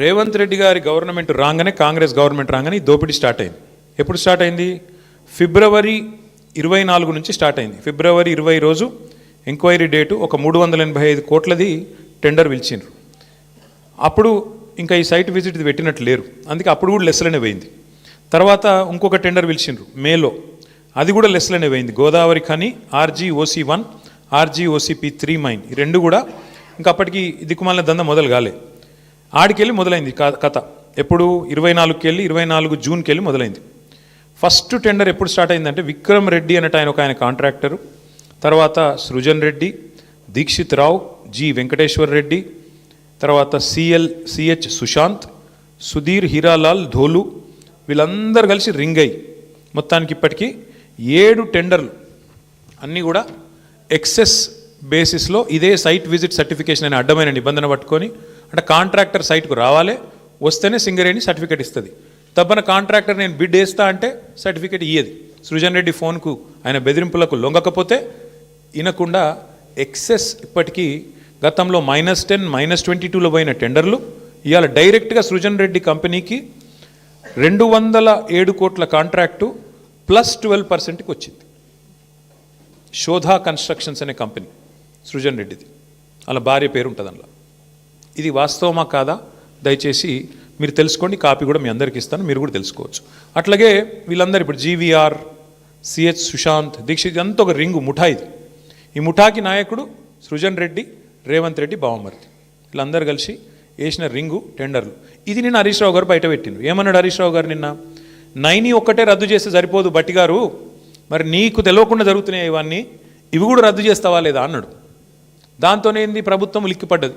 రేవంత్ రెడ్డి గారి గవర్నమెంట్ రాగానే కాంగ్రెస్ గవర్నమెంట్ రాగానే దోపిడీ స్టార్ట్ అయింది. ఎప్పుడు స్టార్ట్ అయింది? ఫిబ్రవరి ఇరవై నాలుగు నుంచి స్టార్ట్ అయింది. ఫిబ్రవరి ఇరవై రోజు ఎంక్వైరీ డేటు ఒక మూడు వందల ఎనభై ఐదు కోట్లది టెండర్ పిలిచిండ్రు. అప్పుడు ఇంకా ఈ సైట్ విజిట్ పెట్టినట్టు లేరు. అందుకే అప్పుడు కూడా లెస్లనే పోయింది. తర్వాత ఇంకొక టెండర్ పిలిచిండ్రు మేలో. అది కూడా లెస్లనే పోయింది. Godavarikhani RG OC one RG OCP three mine. ఈ రెండు కూడా ఇంకా అప్పటికి దిక్కుమాలిన దంద మొదలు కాలేదు ఆడికెళ్ళి మొదలైంది కథ. ఎప్పుడు? ఇరవై నాలుగుకి వెళ్ళి ఇరవై నాలుగు జూన్కి వెళ్ళి మొదలైంది. ఫస్ట్ టెండర్ ఎప్పుడు స్టార్ట్ అయిందంటే విక్రమ్ రెడ్డి అనేట ఆయన ఒక ఆయన కాంట్రాక్టరు. తర్వాత సృజన్ రెడ్డి దీక్షిత్ రావు జి వెంకటేశ్వర్ రెడ్డి తర్వాత సిఎల్ సిహెచ్ సుశాంత్ సుధీర్ హీరాలాల్ ధోలు వీళ్ళందరూ కలిసి రింగ్ అయ్యి మొత్తానికి ఇప్పటికీ ఏడు టెండర్లు. అన్నీ కూడా ఎక్సెస్ బేసిస్లో ఇదే సైట్ విజిట్ సర్టిఫికేషన్ అనే అడ్డమైన నిబంధన పట్టుకొని అంటే కాంట్రాక్టర్ సైట్కు రావాలి వస్తేనే సింగరేణి సర్టిఫికేట్ ఇస్తుంది. తప్పన కాంట్రాక్టర్ నేను బిడ్ వేస్తా అంటే సర్టిఫికేట్ ఇయ్యదు. సృజన్ రెడ్డి ఫోన్కు ఆయన బెదిరింపులకు లొంగకపోతే వినకుండా ఎక్సెస్ ఇప్పటికీ గతంలో మైనస్ టెన్ మైనస్ ట్వంటీ టూలో పోయిన టెండర్లు. ఇవాళ డైరెక్ట్గా సృజన్ రెడ్డి కంపెనీకి రెండు వందల ఏడు కోట్ల కాంట్రాక్టు ప్లస్ ట్వెల్వ్ పర్సెంట్కి వచ్చింది. శోధా కన్స్ట్రక్షన్స్ అనే కంపెనీ సృజన్ రెడ్డిది. అలా భార్య పేరు ఉంటుంది అందులో. ఇది వాస్తవమా కాదా? దయచేసి మీరు తెలుసుకోండి కాపీ కూడా మీ అందరికి ఇస్తాను మీరు కూడా తెలుసుకోవచ్చు. అట్లాగే వీళ్ళందరూ ఇప్పుడు జీవీఆర్ సిహెచ్ సుశాంత్ దీక్షిత్ ఇదంతా ఒక రింగు ముఠా ఇది. ఈ ముఠాకి నాయకుడు సృజన్ రెడ్డి రేవంత్ రెడ్డి బావమర్తి వీళ్ళందరూ కలిసి వేసిన రింగు టెండర్లు. ఇది నిన్న హరీష్ రావు గారు బయట పెట్టిండు ఏమన్నాడు హరీష్ రావు గారు నిన్న? నైని ఒక్కటే రద్దు చేస్తే సరిపోదు బట్టి గారు మరి నీకు తెలియకుండా జరుగుతున్నాయి ఇవన్నీ? ఇవి కూడా రద్దు చేస్తావా లేదా? అన్నాడు. దాంతోనేంది ప్రభుత్వం లిక్కిపడ్డది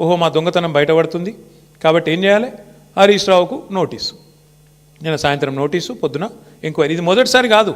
ఓహో మా దొంగతనం బయటపడుతుంది. కాబట్టి ఏం చేయాలి? హరీష్ రావుకు నోటీసు. నేను సాయంత్రం నోటీసు పొద్దున ఎంక్వైరీ ఇది మొదటిసారి కాదు.